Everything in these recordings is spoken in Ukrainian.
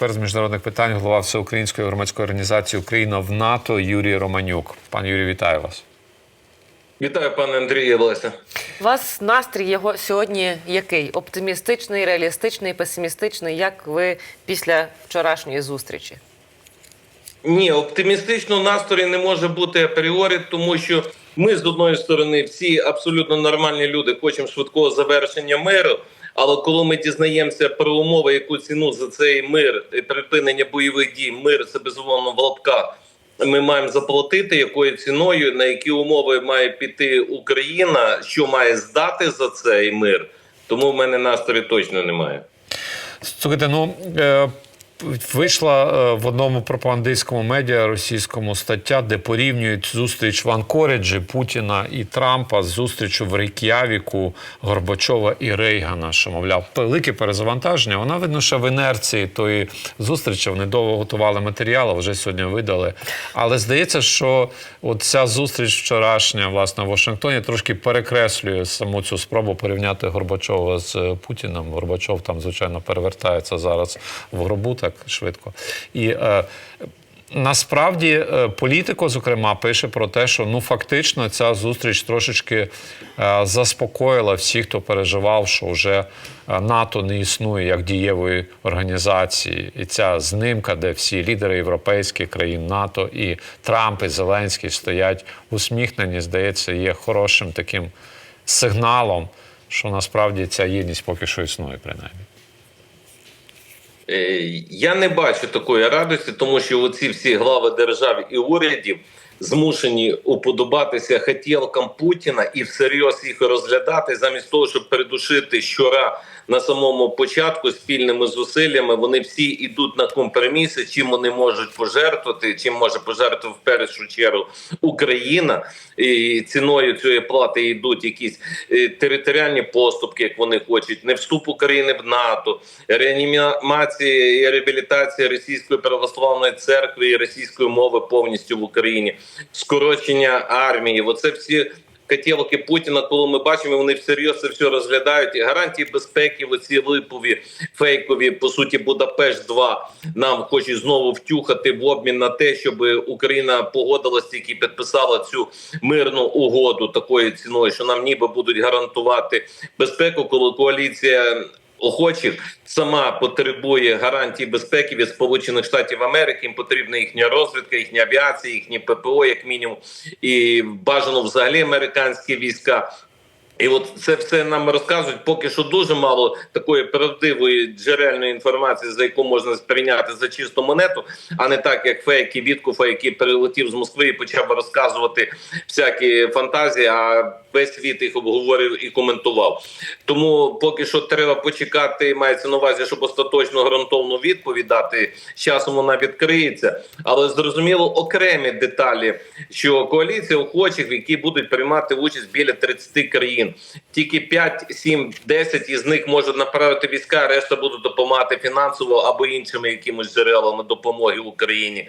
експерт з міжнародних питань, голова всеукраїнської громадської організації Україна в НАТО Юрій Романюк. Пан Юрій, вітаю вас. Вітаю, пане Андрію Леся. У вас настрій його сьогодні який? Оптимістичний, реалістичний, песимістичний? Як ви після вчорашньої зустрічі? Ні, оптимістичного настрою не може бути апріорі, тому що ми з одної сторони всі абсолютно нормальні люди, хочемо швидкого завершення миру. Але коли ми дізнаємося про умови, яку ціну за цей мир припинення бойових дій, мир це безумовно в лапках. Ми маємо заплатити якою ціною, на які умови має піти Україна, що має здати за цей мир. Тому в мене настрою точно немає. Слухайте, ну е, вийшла е, в одному пропагандистському медіа російському стаття, де порівнюють зустріч в Анкориджі Путіна і Трампа з зустрічю в Рейк'явіку Горбачова і Рейгана, що мовляв, велике перезавантаження. Вона видно, що в інерції тої зустрічі вони довго готували матеріал, а вже сьогодні видали. Але здається, що от ця зустріч вчорашня, власне, в Вашингтоні трошки перекреслює саму цю спробу порівняти Горбачова з е, Путіним. Горбачов там, звичайно, перевертається зараз в гробу так швидко. І е, Насправді е, політико, зокрема, пише про те, що ну фактично ця зустріч трошечки е, заспокоїла всіх, хто переживав, що вже е, НАТО не існує як дієвої організації, і ця знимка, де всі лідери європейських країн НАТО і Трамп і Зеленський стоять усміхнені, здається, є хорошим таким сигналом, що насправді ця єдність поки що існує, принаймні. Е, Я не бачу такої радості, тому що оці всі глави держав і урядів змушені уподобатися хотілкам Путіна і всерйоз їх розглядати, замість того, щоб придушити щора на самому початку спільними зусиллями. Вони всі йдуть на компроміси, чим вони можуть пожертвувати, чим може пожертвувати в першу чергу Україна. І ціною цієї плати йдуть якісь е, територіальні поступки, як вони хочуть, не вступ України в НАТО, реанімація і реабілітація російської православної церкви і російської мови повністю в Україні, скорочення армії. Оце всі. Хотілки Путіна, коли ми бачимо, вони всерйоз це все розглядають. І гарантії безпеки, оці липові фейкові, по суті, Будапешт 2 нам хочуть знову втюхати в обмін на те, щоб Україна погодилась тільки підписала цю мирну угоду такою ціною, що нам ніби будуть гарантувати безпеку, коли коаліція. Охочих сама потребує гарантій безпеки від Сполучених Штатів Америки. Їм потрібна їхня розвідка, їхня авіація, їхні ППО, як мінімум, і бажано взагалі американські війська. І от це все нам розказують. Поки що дуже мало такої правдивої джерельної інформації, за яку можна сприйняти за чисту монету, а не так, як фейки Віткуфа, який прилетів з Москви і почав розказувати всякі фантазії. А весь світ їх обговорив і коментував. Тому поки що треба почекати. Мається на увазі, щоб остаточно ґрунтовну відповідь дати. Часом вона відкриється, але зрозуміло окремі деталі, що коаліція охочих, в якій будуть приймати участь біля 30 країн. Тільки 5, 7, 10 із них можуть направити війська, решта будуть допомагати фінансово або іншими якимось джерелами допомоги Україні.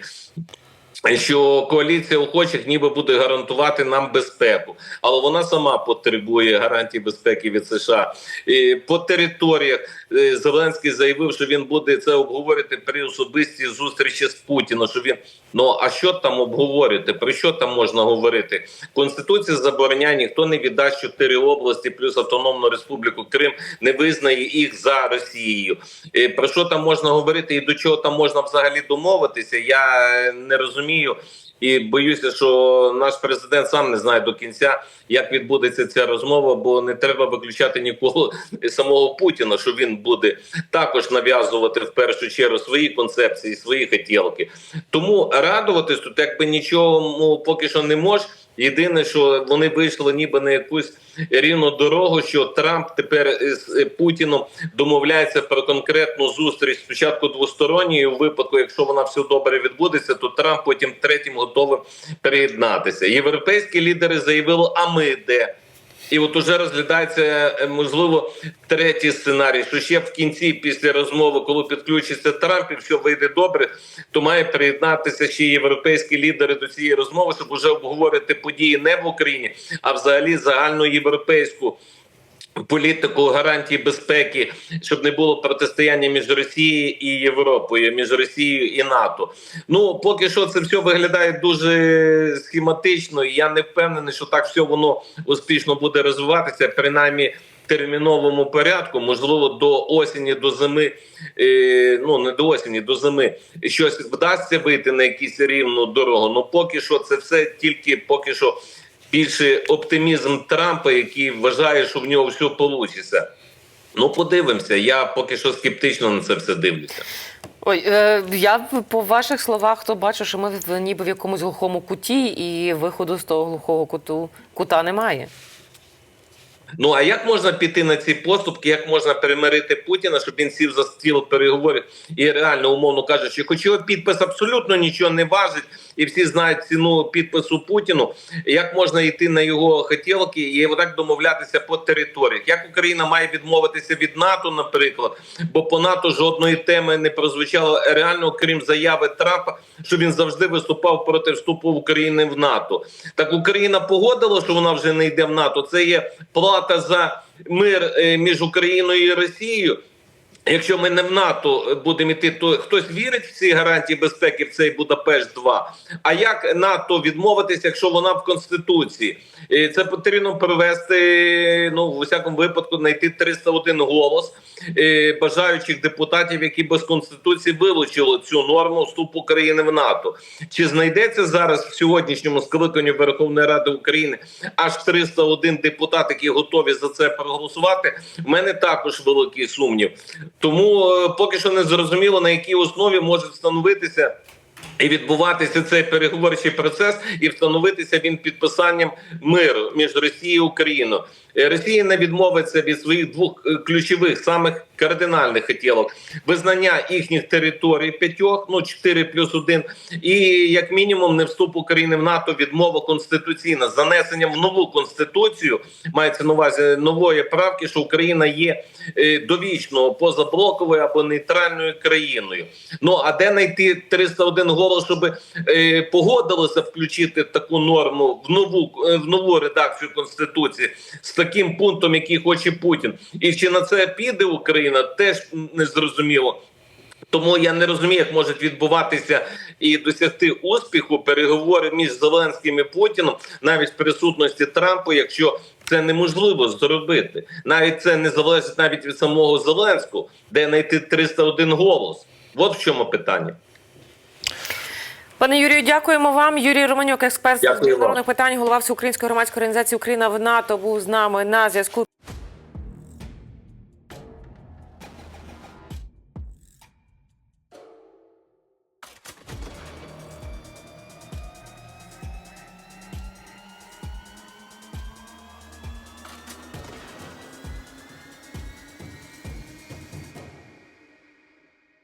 Що коаліція охочих ніби буде гарантувати нам безпеку, але вона сама потребує гарантій безпеки від США. І по територіях е, Зеленський заявив, що він буде це обговорити при особистій зустрічі з Путіном. Що він ну а що там обговорювати? Про що там можна говорити? Конституція забороняє, ніхто не віддасть чотири області, плюс Автономну Республіку Крим не визнає їх за Росією. Е, Про що там можна говорити і до чого там можна взагалі домовитися? Я е, не розумію. І боюся, що наш президент сам не знає до кінця, як відбудеться ця розмова, бо не треба виключати ніколи самого Путіна, що він буде також нав'язувати в першу чергу свої концепції, свої хотілки. Тому радуватись тут, якби нічого ну, поки що не може. Єдине, що вони вийшли ніби на якусь рівну дорогу, що Трамп тепер з Путіном домовляється про конкретну зустріч спочатку двосторонньої у випадку, якщо вона все добре відбудеться, то Трамп потім третім готовий приєднатися. Європейські лідери заявили, а ми де. І от уже розглядається е, можливо третій сценарій, що ще в кінці, після розмови, коли підключиться Трамп, все вийде добре, то має приєднатися ще європейські лідери до цієї розмови, щоб уже обговорити події не в Україні, а взагалі загальноєвропейську політику гарантії безпеки, щоб не було протистояння між Росією і Європою, між Росією і НАТО. Ну поки що це все виглядає дуже схематично. і Я не впевнений, що так все воно успішно буде розвиватися, принаймні. Терміновому порядку, можливо, до осені, до зими, е, ну не до осені, до зими щось вдасться вийти на якусь рівну дорогу. Ну поки що це все тільки поки що більше оптимізм Трампа, який вважає, що в нього все вийде. Ну, подивимося. Я поки що скептично на це все дивлюся. Ой, е, я по ваших словах то бачу, що ми ніби в якомусь глухому куті, і виходу з того глухого куту кута немає. Ну а як можна піти на ці поступки? Як можна перемирити Путіна, щоб він сів за стіл переговорів і реально, умовно кажучи, хоч його підпис абсолютно нічого не важить, і всі знають ціну підпису Путіну. Як можна йти на його хотілки і отак домовлятися по територіях? Як Україна має відмовитися від НАТО, наприклад, бо по НАТО жодної теми не прозвучало реально, окрім заяви Трампа, що він завжди виступав проти вступу України в НАТО. Так Україна погодила, що вона вже не йде в НАТО. Це є плата за мир е, між Україною і Росією. Якщо ми не в НАТО будемо йти, то хтось вірить в ці гарантії безпеки в цей Будапешт 2 А як НАТО відмовитися, якщо вона в конституції? Це потрібно провести. Ну в усякому випадку знайти 301 голос е, бажаючих депутатів, які без конституції вилучили цю норму вступу України в НАТО. Чи знайдеться зараз в сьогоднішньому скликанні Верховної Ради України аж 301 депутат, які готові за це проголосувати? В мене також великий сумнів. Тому е, поки що не зрозуміло на якій основі може встановитися. І відбуватися цей переговорчий процес, і встановитися він підписанням миру між Росією і Україною. Е, Росія не відмовиться від своїх двох е, ключових самих кардинальних хотілок визнання їхніх територій п'ятьох, ну 4 плюс 1, і як мінімум не вступ України в НАТО, відмова конституційна з занесенням в нову конституцію мається на увазі нової правки, що Україна є е, довічно позаблоковою або нейтральною країною. Ну а де знайти 301 голос, щоб е, погодилося включити таку норму в нову е, в нову редакцію конституції з таким пунктом, який хоче Путін, і чи на це піде Україна, теж не зрозуміло. Тому я не розумію, як можуть відбуватися і досягти успіху переговори між Зеленським і Путіном, навіть в присутності Трампа, якщо це неможливо зробити. Навіть це не залежить навіть від самого Зеленського, де знайти 301 голос. От в чому питання. Пане Юрію, дякуємо вам. Юрій Романюк, експерт з міжнародних питань, голова Всеукраїнської громадської організації Україна в НАТО, був з нами на зв'язку.